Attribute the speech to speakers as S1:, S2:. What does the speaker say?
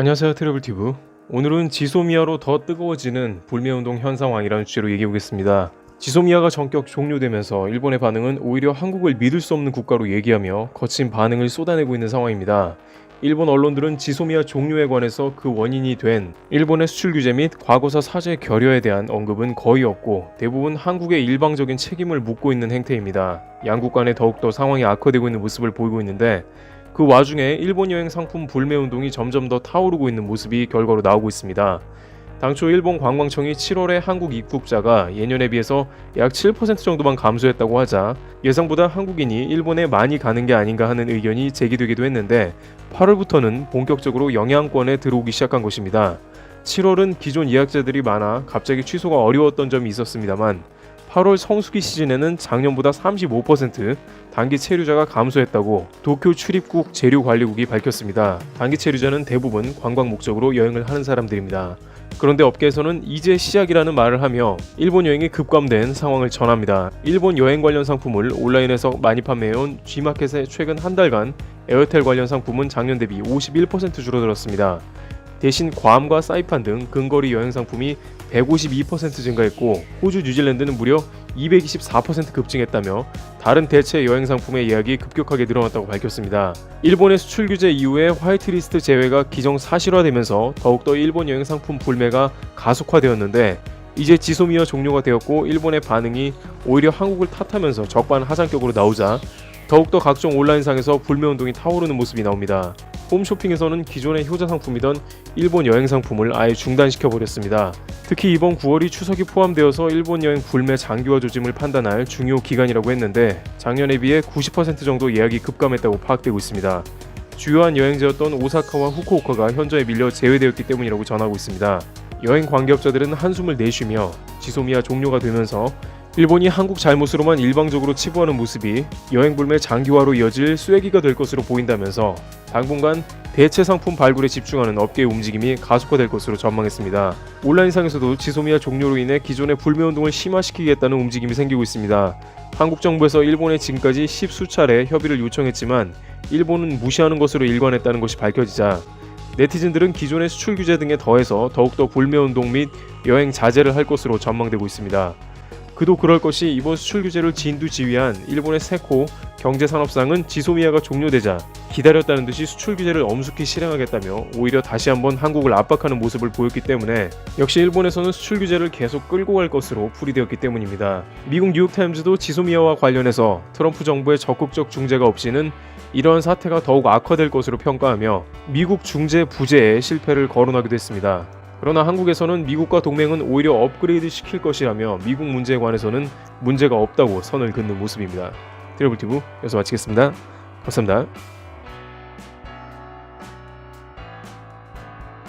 S1: 안녕하세요 트래블티브. 오늘은 지소미아로 더 뜨거워지는 불매운동 현 상황이라는 주제로 얘기해 보겠습니다. 지소미아가 전격 종료되면서 일본의 반응은 오히려 한국을 믿을 수 없는 국가로 얘기하며 거친 반응을 쏟아내고 있는 상황입니다. 일본 언론들은 지소미아 종료에 관해서 그 원인이 된 일본의 수출 규제 및 과거사 사죄 결여에 대한 언급은 거의 없고 대부분 한국의 일방적인 책임을 묻고 있는 행태입니다. 양국 간에 더욱더 상황이 악화되고 있는 모습을 보이고 있는데 그 와중에 일본 여행 상품 불매 운동이 점점 더 타오르고 있는 모습이 결과로 나오고 있습니다. 당초 일본 관광청이 7월에 한국 입국자가 예년에 비해서 약 7% 정도만 감소했다고 하자 예상보다 한국인이 일본에 많이 가는 게 아닌가 하는 의견이 제기되기도 했는데 8월부터는 본격적으로 영향권에 들어오기 시작한 것입니다. 7월은 기존 예약자들이 많아 갑자기 취소가 어려웠던 점이 있었습니다만 8월 성수기 시즌에는 작년보다 35% 단기 체류자가 감소했다고 도쿄 출입국 재료관리국이 밝혔습니다. 단기 체류자는 대부분 관광 목적으로 여행을 하는 사람들입니다. 그런데 업계에서는 이제 시작이라는 말을 하며 일본 여행이 급감된 상황을 전합니다. 일본 여행 관련 상품을 온라인에서 많이 판매해온 G마켓의 최근 한 달간 에어텔 관련 상품은 작년 대비 51% 줄어들었습니다. 대신 괌과 사이판 등 근거리 여행 상품이 152% 증가했고 호주, 뉴질랜드는 무려 224% 급증했다며 다른 대체 여행 상품의 예약이 급격하게 늘어났다고 밝혔습니다. 일본의 수출 규제 이후에 화이트리스트 제외가 기정 사실화되면서 더욱더 일본 여행 상품 불매가 가속화되었는데 이제 지소미아 종료가 되었고 일본의 반응이 오히려 한국을 탓하면서 적반 하장격으로 나오자 더욱더 각종 온라인상에서 불매운동이 타오르는 모습이 나옵니다. 홈쇼핑에서는 기존의 효자 상품이던 일본 여행 상품을 아예 중단시켜 버렸습니다. 특히 이번 9월이 추석이 포함되어서 일본 여행 불매 장기화 조짐을 판단할 중요 기간이라고 했는데 작년에 비해 90% 정도 예약이 급감했다고 파악되고 있습니다. 주요한 여행지였던 오사카와 후쿠오카가 현저히 밀려 제외되었기 때문이라고 전하고 있습니다. 여행 관계업자들은 한숨을 내쉬며 지소미아 종료가 되면서 일본이 한국 잘못으로만 일방적으로 치부하는 모습이 여행 불매 장기화로 이어질 쐐기가 될 것으로 보인다면서 당분간 대체 상품 발굴에 집중하는 업계의 움직임이 가속화될 것으로 전망했습니다. 온라인상에서도 지소미아 종료로 인해 기존의 불매 운동을 심화시키겠다는 움직임이 생기고 있습니다. 한국 정부에서 일본에 지금까지 십수 차례 협의를 요청했지만 일본은 무시하는 것으로 일관했다는 것이 밝혀지자 네티즌들은 기존의 수출 규제 등에 더해서 더욱더 불매 운동 및 여행 자제를 할 것으로 전망되고 있습니다. 그도 그럴 것이 이번 수출 규제를 진두지휘한 일본의 세코 경제산업상은 지소미아가 종료되자 기다렸다는 듯이 수출 규제를 엄숙히 실행하겠다며 오히려 다시 한번 한국을 압박하는 모습을 보였기 때문에 역시 일본에서는 수출 규제를 계속 끌고 갈 것으로 풀이되었기 때문입니다. 미국 뉴욕타임즈도 지소미아와 관련해서 트럼프 정부의 적극적 중재가 없이는 이러한 사태가 더욱 악화될 것으로 평가하며 미국 중재 부재에 실패를 거론하기도 했습니다. 그러나 한국에서는 미국과 동맹은 오히려 업그레이드 시킬 것이라며 미국 문제에 관해서는 문제가 없다고 선을 긋는 모습입니다. 트래블티브 여기서 마치겠습니다. 감사합니다.